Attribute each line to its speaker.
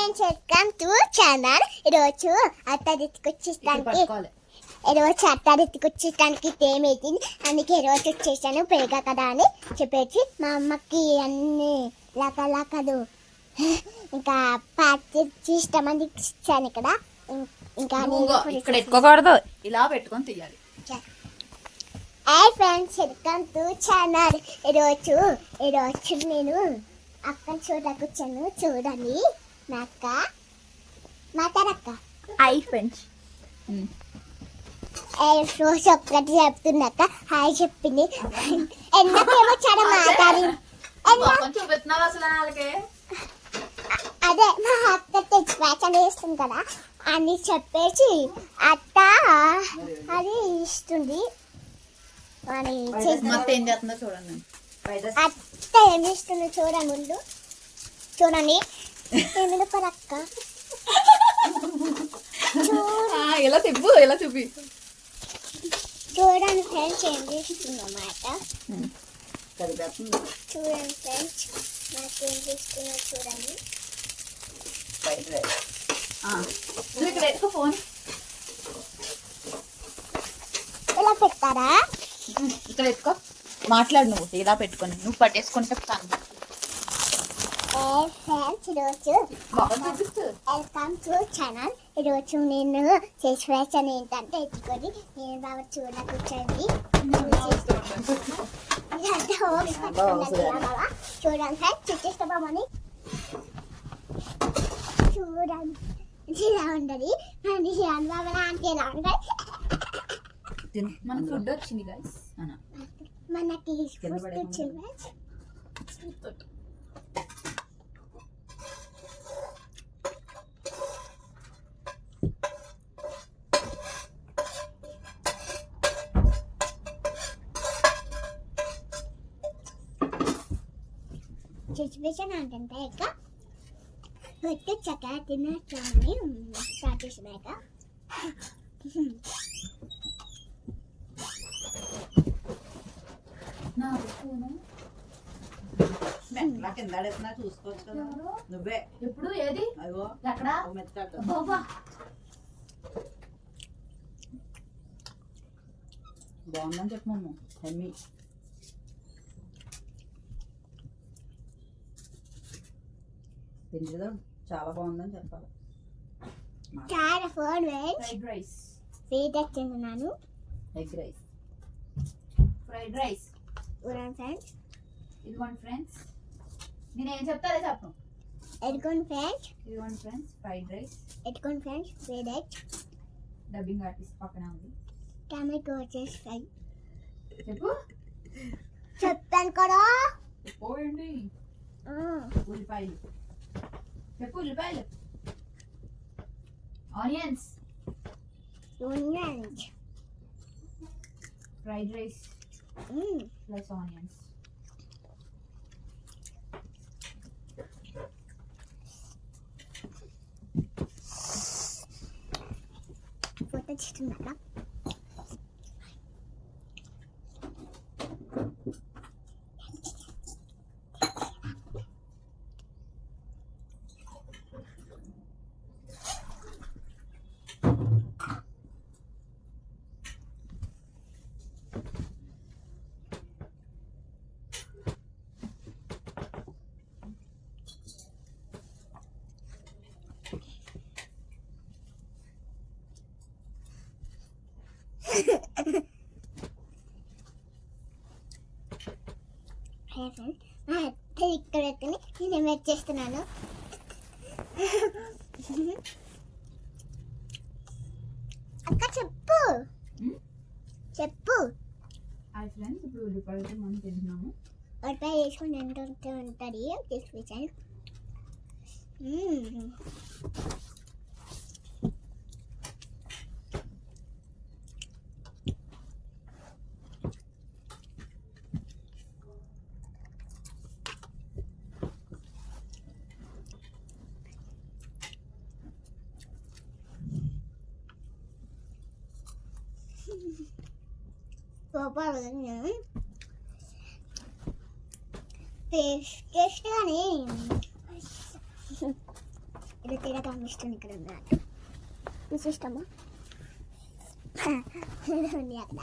Speaker 1: Friends welcome to channel ఈరోజు అత్త ఎత్తుకొచ్చేస్తానికి
Speaker 2: పట్టుకోవాలి.
Speaker 1: ఈరోజు అత్త ఎత్తుకొచ్చేస్తానికి టైం అవుతుంది అందుకే ఈరోజు వచ్చేసాను పెరిగా కదా అని చెప్పేసి మా అమ్మకి అన్ని లకలకలు ఇంకా పచ్చి ఇష్టమని ఇచ్చాను ఇక్కడ. ఇంకా నేను
Speaker 2: ఇంకో
Speaker 1: కూడా
Speaker 2: ఇక్కడ ఎట్టుకోకూడదు ఇలా పెట్టుకొని తీయాలి.
Speaker 1: Hi friends welcome to channel. ఈరోజు ఈరోజు నేను అక్క చూడకొచ్చాను చూడండి. మా అక్క మాట్లాడక్క
Speaker 2: ఐ ఫ్రెండ్స్
Speaker 1: రోజు ఒక్కటి చెప్తున్నాక హాయ్ చెప్పింది ఎందుకేమో చాలా మాట్లాడి అదే మా అత్త తెచ్చి వేచన వేస్తుంది కదా. అని చెప్పేసి అత్త అది ఇస్తుంది. అని అత్త ఏం చేస్తుంది చూడండి ముందు. చూడండి. పరక్క
Speaker 2: ఆ, ఇలా తిప్పు ఇలా చూపి.
Speaker 1: చూడండి ఫ్రెండ్స్ ఏం చేస్తుందన్నమాట చూడండి. ఫ్రెండ్స్ నాకేం చేస్తున్నా చూడండి
Speaker 2: ఇక్కడ ఎట్టుకో ఫోన్.
Speaker 1: ఇలా పెట్టారా
Speaker 2: ఇక్కడ ఎట్టుకో మాట్లాడు నువ్వు ఇలా పెట్టుకొని. నువ్వు పట్టేసుకొని చెప్తాను.
Speaker 1: ఏ ఈరోజు వెల్కమ్ టు ఛానల్. ఈరోజు నేను చేసి వేసాను ఏంటంటే ఎత్తుకొని నేను బాబా చూడ కూర్చోండి. చూడండి చూసేస్తా బాబని చూడండి. ఇలా ఉండదు మరి రాను బాబా అంటే ఎలా ఉంటుంది
Speaker 2: మన ఫుడ్ వచ్చింది
Speaker 1: మనకి ఫుడ్. వచ్చింది. సిచ్యువేషన్ ఏంటంటే ఇక పెట్టి చక్కగా తినచ్చామని స్టార్ట్ చేసినాక
Speaker 2: నా
Speaker 3: నువ్వే
Speaker 2: ఎప్పుడు ఏది ఎక్కడ
Speaker 3: బాగుందని చెప్పమ్మ తిండిదో? చాలా బాగుందని చెప్పాలి.
Speaker 1: చాలా ఫోన్ వేసి fried rice
Speaker 3: egg rice
Speaker 2: fried rice
Speaker 1: చూడండి ఫ్రెండ్స్
Speaker 2: ఇదిగోండి ఫ్రెండ్స్ నేను ఏం చెప్తారో చెప్పను
Speaker 1: ఎడుకోండి ఫ్రెండ్స్.
Speaker 2: ఇదిగోండి ఫ్రెండ్స్ ఫ్రైడ్ రైస్
Speaker 1: ఎడుకోండి ఫ్రెండ్స్ ఫీడ్
Speaker 2: డబ్బింగ్ ఆర్టిస్ట్ పక్కన ఉంది.
Speaker 1: టమాటో వచ్చేసి ఫ్రై.
Speaker 2: చెప్పు.
Speaker 1: చెప్పాను కదా.
Speaker 2: పోయండి.
Speaker 1: మ్మ్.
Speaker 2: ఉల్లిపాయలు చెప్పు ఉల్లిపాయలు ఆనియన్స్
Speaker 1: ఉండండి
Speaker 2: ఫ్రైడ్ రైస్
Speaker 1: మ్మ్.
Speaker 2: ప్లస్ ఆనియన్స్
Speaker 1: ఫోటో తీస్తున్నారా హే ఫ్రెండ్స్ మా అత్త ఇక్కడ నేను వచ్చేస్తున్నాను అక్క చెప్పు? చెప్పు.
Speaker 2: హాయ్ ఫ్రెండ్స్ ఇప్పుడు ఉల్లిపాయలు మనం తింటున్నాము.
Speaker 1: ఉల్లిపాయ వేసుకొని ఉంటుంది. తీసుకొచ్చాను మ్మ్. సూపర్ ఉంది టేస్ట్ టేస్ట్ కానీ ఇది తేడా కనిపిస్తుంది ఇక్కడ ఉన్నట్టు విశిష్టము ఉంది అక్కడ